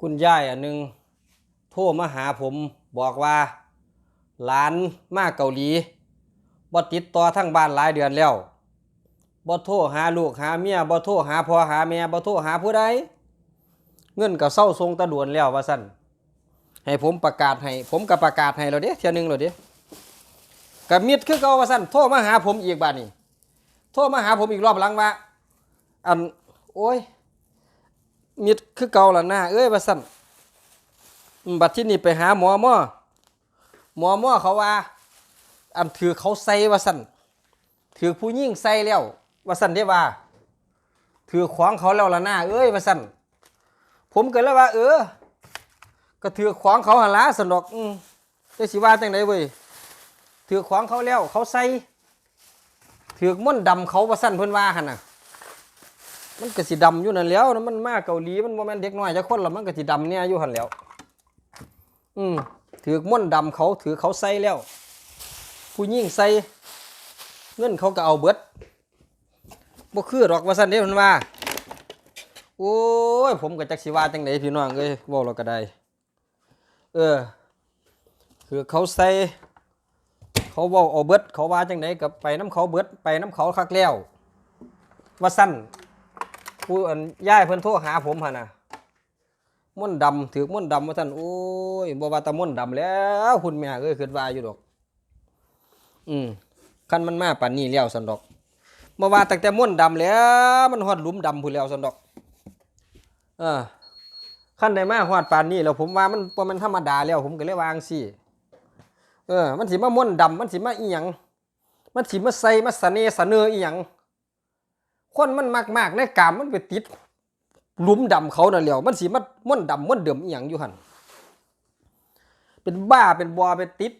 คุณยายอันหนึ่งโทรมาหาผมบอกว่าหลานมาเกาหลีบ่ติดต่อทั้งบ้านหลายเดือนแล้วบ่โทรหาลูกหาเมียบ่โทรหาพ่อหาแม่บ่โทรหาผู้ใดเงินก็เศร้าทรงตะดวนแล้วว่าซั่นให้ผมประกาศให้ผมก็ประกาศให้แล้วเด้เที่ยนึงแล้วเด้ก็มิดคือเก่าว่าซั่นโทรมาหาผมอีกบัดนี้โทรมาหาผมอีกรอบหลังว่าอันโอ้ย มิดคือเก่าละหน้าเอ้ยว่าสั่นบัดที่นี่ไปหาหมอหมอหมอหมอเขาว่า อันถือเขาใส่ว่าสั่นถือผู้ยิ่งใส่แล้วว่าสั่นได้ว่า ถือขวางเขาแล้วละหน้าเอ้ยว่าสั่นผมก็เลยว่า เออ ก็ถือขวางเขาหนละสนอกอืมได้สิว่าจังไดเว้ยถือขวางเขาแล้ว เขาใส่ถือม่อนดำเขาว่าสั่นเพิ่นว่าหันน่ะ มันก็สิดำอยู่นั่นแหล้วมันมาเกาหลีมันบ่แม่นเด็กน้อยจักคนหรอกมันก็สิดำเนี่ยอยู่หันแหล้ว อืมถือม่อนดำเขาถือเขาใส่แล้ว ผู้หญิงใส่เงินเขาก็เอาเบิดบ่คือหรอกว่าซั่นเด้นว่า โอ้ย ผมก็จักสิว่าจังไดพี่น้องเอ้ยเว้าแล้วก็ได้ เออ คือเขาใส่เขาเว้าเอาเบิดเขาว่าจังไดก็ไปน้ำเขาเบิดไปน้ำเขาคักแล้ว ว่าสั้น ผู้อันย่ายเพิ่นโทรหาผมหั่นน่ะม่นดำถือม่นดำว่าท่านโอ้ยบ่ว่าตะม่นดำแล้วคุณแม่เอ้ยคิดว่าอยู่ดอก อืมคันมันมาปานนี้แล้วซั่นดอกบ่ว่าตั้งแต่ม่นดำแล้ว มันฮอดหลุมดำพุ่นแล้วซั่นดอก เออคันได้มาฮอดปานนี้แล้วผมว่ามันบ่แมันธรรมดาแล้วผมก็เลยวางซี่เออ มันสิมาม่วนดำมันสิมาอีหยังมันสิมาใส่มาเสน่ห์เนออีหยัง คนมันมากมากๆในกามมันไปติดหลุมดำเขาน่ะแหล้วมันสิมันม่วนดำม่วนเดิมอีหยังอยู่หันเป็นบ้าเป็นบอไปติด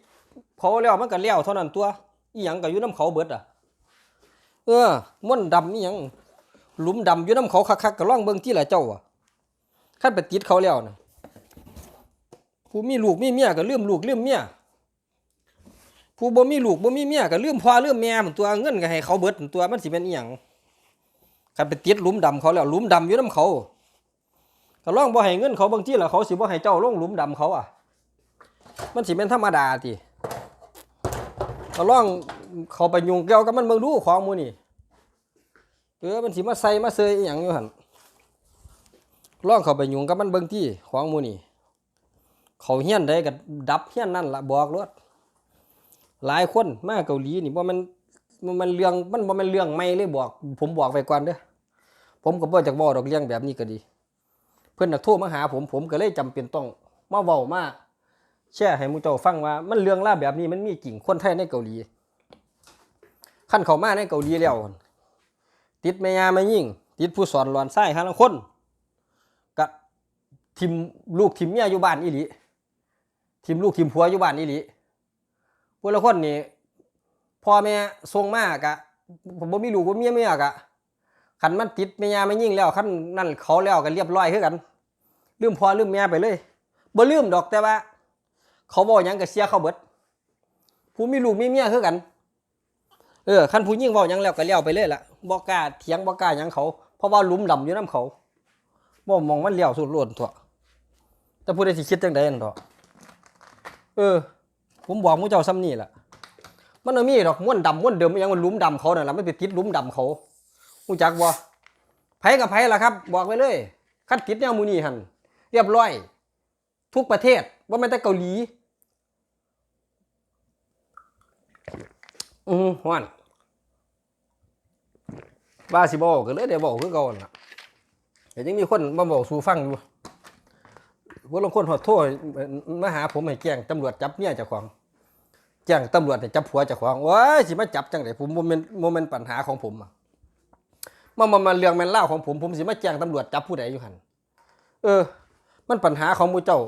เขาแล้วมันก็แล้วเท่านั้นตัวอีหยังก็อยู่น้ำเขาเบิดอะ เออม่วนดำอีหยังหลุมดำอยู่น้ำเขาคักๆก็ล่องเบิ่งที่ละเจ้าอะคันไปติดเขาแล้วน่ะผู้มีลูกมีเมียก็ลืมลูกเลื่อมเมียผู้บ่มีลูกบ่มีเมียก็ลืมพ่อลืมแม่มือนตัวเงินก็ให้เขาเบิดเหมือนตัวมันสิเป็นอีหยัง คันไปติดลุมดำเขาแล้วลุมดำอยู่น้ำเขาก็ล่องบ่ให้เงินเขาบางทีแล้วเขาสิบ่ให้เจ้าล่องลุมดำเขาอะ มันสิเป็นธรรมดาติก็ล่องเขาไปยุ่งเกี่ยวกับมันเบิ่งดูของมูนี่เออมันสิมาใส่มาเซยอย่างอยู่หันล่องเขาไปยุ่งกับมันเบิ่งที่ของมูนี่เขาเฮี้ยนใดก็ดับเฮี้ยนนั่นละบอกรถหลายคนมาเกาหลีนี่บ่แมันมันมันเรื่องมันบ่แมันเรื่องไม่เลยบอก ผมบอกไปก่อนเด้อ ผมก็บ่จักบอกดอกเรื่องแบบนี้ก็ดี เพิ่นน่ะโทรมาหาผมผมก็เลยจำเป็นต้องมาเว้ามาแชร์ให้มูเจ้าฟังว่า มันเรื่องราแบบนี้มันมีจริงคนไทยในเกาหลีคันเขามาในเกาหลีแล้วติดแม่ยาแม่ยิ่ง ติดผู้สอนหลอนไส้หาลางคนก็ทิมลูกทิมเมียอยู่บ้านอีหลีทิมลูกทิมผัวอยู่บ้านอีหลีผู้ละคนนี่พ่อแม่ส่งมากะผมบ่มีลูกบ่มีเมียกะ คันมันติดแม่ยาไม่ยิ่งแล้วคันนั่นเขาแล้วก็เรียบร้อยคือกันลืมพ่อลืมแม่ไปเลยบ่ลืมดอกแต่ว่า เขาบอกยังก็เสียเขาเบิดผู้มีลูกมีเมียคือกัน เออคันผู้ยิ่งเว้าหยังแล้วก็เลี้ยวไปเลยล่ะบ่กล้าเถียงบ่กล้ายังเขา เพราะว่าลุมดำอยู่นํเขาบ่มองมันเลี้ยวสุดโลดตั่วแต่ผู้ใดสิคิดจังไดนั่นตั่วเออ ผมบอกมู่เจ้าซ้ำนี่ล่ะมันมีดอกม้วนดำม้วนเดิมยังมันลุมดำเขานั่นแหละมันไปติดลุมดำเขา รู้จักบ่ไผกับไผล่ะครับ บอกไว้เลยคันติดแนวมูนี่หันเรียบร้อย ทุกประเทศว่าแม่แต่เกาหลีอือฮ้อนว่าสิบอกก็เลยได้บอกคือเก่าน่ะแต่ยังมีคนมาบอกสู่ฟังอยู่พวกลางคนหอดโทษมาหาผมให้แจ้งตำรวจจับเมียเจ้าของแจ้งตำรวจจับผัวเจ้าของโอ้ยสิมาจับจังไดผมโมเมนโมเมนปัญหาของผมอะ มันมันมันเรื่องแมนเล่าของผมผมสิมาแจ้งตำรวจจับผู้ใดอยู่หันเออ มันปัญหาของมูเจ้า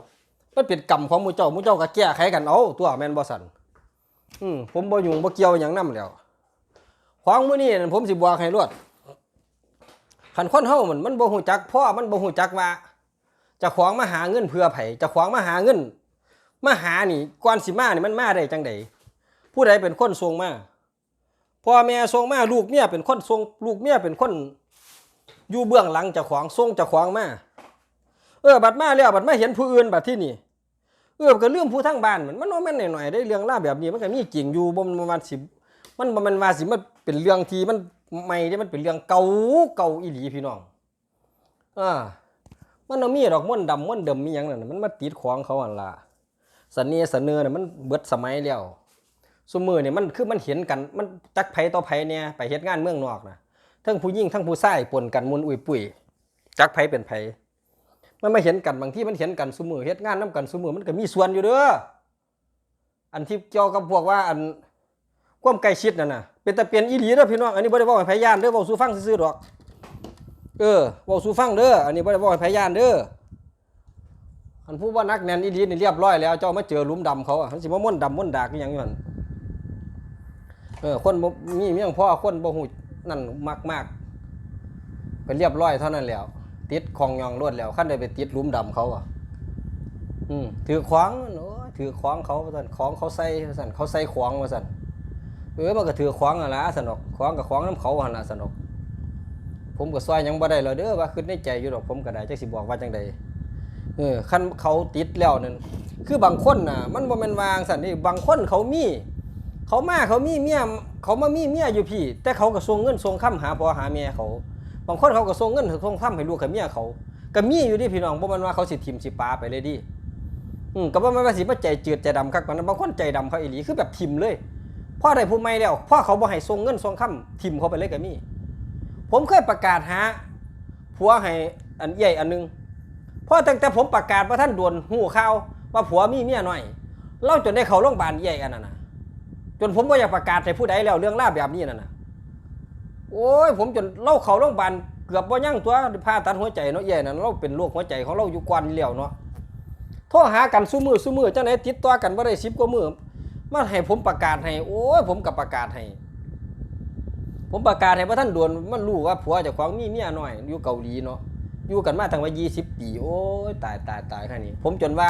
มันเป็นกรรมของมูเจ้ามูเจ้าก็แก้ไขกันเอาตัวแมนบ่สันอืมผมบ่ยุ่งบ่เกี่ยวหยังนํแล้วของมื้อนี้ผมสิบอกให้รวดคันคนเฮามันมันบ่ฮู้จักพ่อมันบ่ฮู้จักว่าจะของมาหาเงินเพื่อไผจะของมาหาเงินมาหานี่ก่อนสิมานี่มันมาได้จังไดผู้ใดเป็นคนส่งมา พ่อแม่ส่งมาลูกเมียเป็นคนส่งลูกเมียเป็นคน อยู่เบื้องหลังจ้าของส่งจ้าของมาเออบัดมาแล้วบัดมาเห็นผู้อื่นบัดที่นี่เออก็เรื่องผู้ทั้งบ้านมันมันบ่แม่นหน่อยๆได้เรื่องราแบบนี้มันก็มีจริงอยู่บ่มันมันสิมันมันว่าสิมันเป็นเรื่องที่มันใหม่เด้มันเป็นเรื่องเก่าเก่าอีหลีพี่น้องอ่ามันเอามีดอกม่วนดำม่วนเดิมมีหยังนั่นมันมาติดของเขาหั่นล่ะเสน่ห์เสนอน่ะมันเบิดสมัยแล้ว ซุมื้อนี่ยมันคือมันเห็นกันมันจักไผต่อไผเนี่ยไปเฮ็ดงานเมืองนอกนะทั้งผู้หญิงทั้งผู้ชายปนกันมุนอุ้ยปุ้ยจักไผเป็นไผมันไม่เห็นกันบางที่มันเห็นกันซุมือเฮ็ดงานนํกันซุมือมันก็มีส่วนอยู่เด้ออันที่เกี่ยวกับพวกว่าอันความใกล้ชิดนั่นน่ะเป็นแต่เปลี่ยนอีหลีเด้อพี่น้องอันนี้บ่ได้เว้าให้ไผย่านเด้อเว้าสู่ฟังซื่อๆดอก เออเว้าสู่ฟังเด้ออันนี้บ่ได้เว้าให้ไผย่านเด้ออันผู้ว่านักแน่นอีหลีนี่เรียบร้อยแล้วเจ้ามาเจอลุมดำเขาอะมันสิมาม่วนดำม่วนดากอีหยังอยู่หั่น เออคนมีเมียงพ่อคนบ่ฮู้นั่นมากๆก็เรียบร้อยเท่านั้นแล้วติดของยองรวดแล้วขั้นได้ไปติดลุมดำเขาอะ อืมถือขวางโอ้ยถือขวางเขาสั่นของเขาใส่สั่นเขาใส่ขวางว่าสั่นเออมันก็ถือขวางอะละสนอกขวางกับขวางน้ำเขาหันละสนอกผมก็ซอยยังบ่ได้เลยเด้อว่าคิดในใจอยู่ดอกผมก็ได้จักสิบอกว่าจังใดเออคันเขาติดแล้วนั่นคือบางคนน่ะ มันบ่แม่นวางสั่นนี่บางคนเขามี เขามาเขามีเมียเขามามีเมียอยู่พี่ แต่เขาก็ส่งเงินส่งคำหาพ่อหาเมียเขา บางคนเขาก็ส่งเงินส่งคำให้ลูกให้เมียเขาก็มีอยู่ดิพี่น้องบ่แมันว่าเขาสิทิมสิปาไปเลยดิอืมก็บ่แม่นว่าสิมาใจจืดใจดำคักปานนั้นบางคนใจดำเขาอีหลีคือแบบทิมเลยพ่อได้ผู้ใหม่แล้วพ่อเขาบ่ให้ส่งเงินส่งคำทิมเขาไปเลยก็มี ผมเคยประกาศหาผัวให้อันใหญ่อันหนึงพ่อตั้งแต่ผมประกาศว่าท่านด่วนหูข่าวว่าผัวมีเมียน้อยเล่าจนได้เขาโรงพยาบาลใหญ่อันนั้นนะ จนผมบ่อยากประกาศให้ผู้ใดแล้วเรื่องราวแบบนี้นั่นนะโอ้ยผมจนเล่าเขาโรงพยาบาลเกือบบ่ยั่งตัวผ่าตัดหัวใจเนาะแย่นั่นเราเป็นโรคหัวใจของเราอยู่ก่อนแล้วเนาะโทรหากันสู้มือสู้มือจังไหนติดต่อกันบ่ได้10กว่ามือมาให้ผมประกาศให้ โอ้ยผมก็ประกาศให้ ผมประกาศให้ว่าท่านด่วนมันรู้ว่าผัวจ้าของมีเมียหน้อยอยู่เกาหลีเนาะอยู่กันมาตั้งว่า20ปี โอ้ยตายตายตายแค่นี้ ผมจนว่า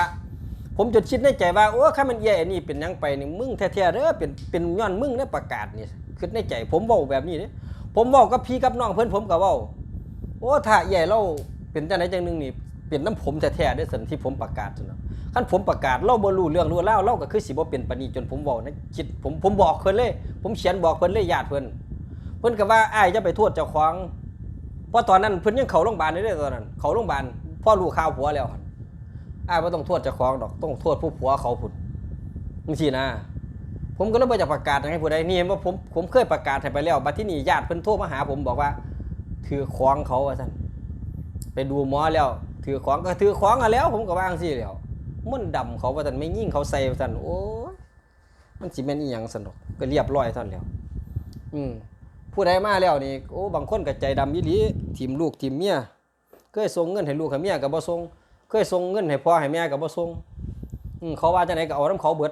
ผมจนคิดในใจว่าโอ้ข้ามันแย่นี่เป็นยังไปนี่มึงแท้ๆเด้อเป็นเป็นย้อนมึงได้ประกาศนี่คิดในใจ ผมว้าแบบนี้เด้ผมบอกกับพี่กับน้องเพื่อนผมก็เว้าโอ้ถ้าใหญ่เราเป็นจังไหนจังหนึงนี่เป็นน้ำผมแท้ๆได้สันที่ผมประกาศนะคันผมประกาศเราบ่รู้เรื่องรู้เล่าวเราก็คือสิบ่เป็นปานนี้จนผมเว้านะคิดผมผมบอกเพิ่นเลย ผมเขียนบอกเพิ่นเลยญาติเพิ่นเพิ่นก็ว่าอ้ายจะไปโทษเจ้าของเพราะตอนนั้นเพิ่นยังเข้าโรงพยาบาลอยู่เด้ตอนนั้น เข้าโรงพยาบาลพ่อรู้ข่าวผัวแล้ว อ้ายบ่ต้องโทษเจ้าของดอกต้องโทษผู้ผัวเขาพุ่นจังซี่นะ ผมก็เลยบ่อยากประกาศให้ผู้ใดนี่เห็นว่าผมผมเคยประกาศให้ไปแล้วบัดที่นี่ญาติเพิ่นโทรมาหาผมบอกว่าถือของเขาว่าซั่นไปดูหมอแล้ว ถือของก็ถือของอะแล้ว ผมก็ว่างซี่แล้วมันต์ดำเขาว่าซั่นไม่ยิ่งเขาใส่ว่าซั่นโอ้มันสิแม่นอีหยังซั่นดอกก็เรียบร้อยเท่านั้นแล้ว อืมผู้ใดมาแล้วนี่โอ้บางคนก็ใจดำอีหลีทีมลูกทีมเมียเคยส่งเงินให้ลูกให้เมียก็บ่ส่ง เคยส่งเงินให้พ่อให้แม่ก็บ่ส่งเขาว่าจังไดก็เอานํเขาเบิด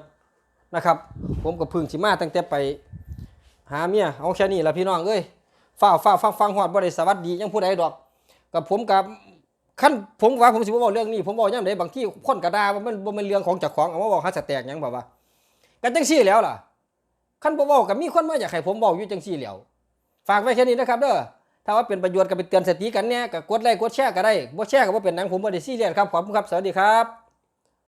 นะครับ ผมกับพึ่งสิมาตั้งแต่ไป หาเมียเอาแค่นี้ละพี่น้องเอ้ยฟ้าวฟ้าฟังฟังฮอดบ่ได้สวัสดียังผู้ใดดอก กับผมกับขั้นผมว่าผมสิบ่เว้าเรื่องนี้ ผมเว้ายังไดบางที่คนก็ด่าว่ามันบ่แม่นเรื่องของเจ้าของเอามาเว้าหาสแตกยังแบบว่ากันจังซี่แหล้วล่ะคันบ่เว้าก็มีคนมาอยากให้ผมเว้าอยู่จังซี่แหล้วฝากไว้แค่นี้นะครับเด้อ ถ้าว่าเป็นประโยชน์ก็ไปเตือนสติกันเนี่ยก็กดไลค์กดแชร์ก็ได้บ่แชร์ก็บ่เป็นหยังผมบ่ได้ซีเรียสครับขอบคุณครับสวัสดีครับ